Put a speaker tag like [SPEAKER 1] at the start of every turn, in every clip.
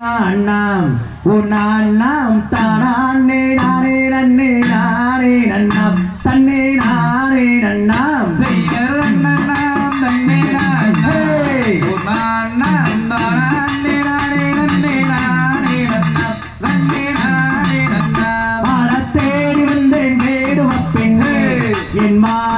[SPEAKER 1] அண்ணாம் உன்
[SPEAKER 2] அண்ணாம் தானே நானே நன்னே நானே நன்னாம். தன்னே நானே நன்னாம்.
[SPEAKER 1] என் மா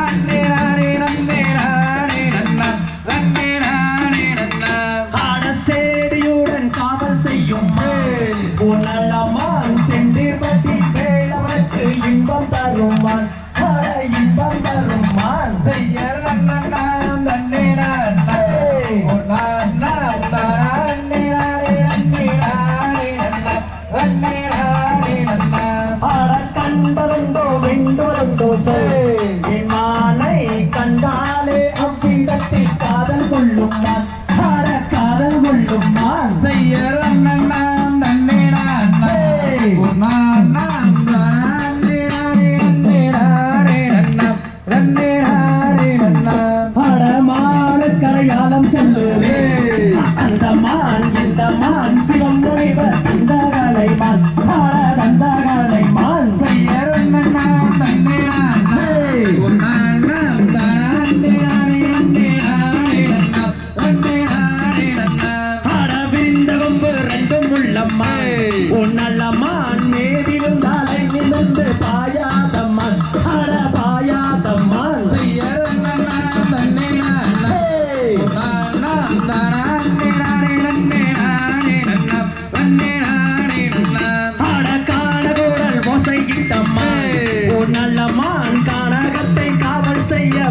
[SPEAKER 1] புனலமான் செண்டுபதி வேளவனுக்கு இன்பம் தருமான். இன்பம் தருமான். கண்பருந்தோ வெண்டுவருந்தோ சேனை கண்டாலே அவ்விடத்தில் காதல் கொள்ளும்
[SPEAKER 2] நான்.
[SPEAKER 1] கரையாளம் சொல்லுவே அந்த மான் இந்த மான் சிவம்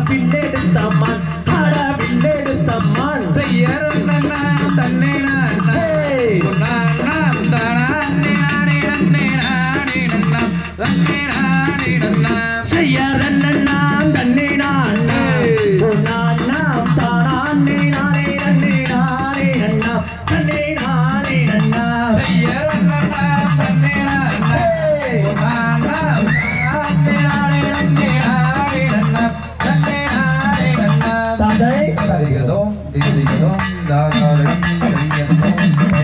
[SPEAKER 2] பின்னெடுத்தம்மாள்
[SPEAKER 1] ஆடா பின்னெடுத்தம்மாள்
[SPEAKER 2] செய்யறந்தண்ணா தன்னே செய்யறந்தண்ணா
[SPEAKER 1] Dilly
[SPEAKER 2] dum da. -dum.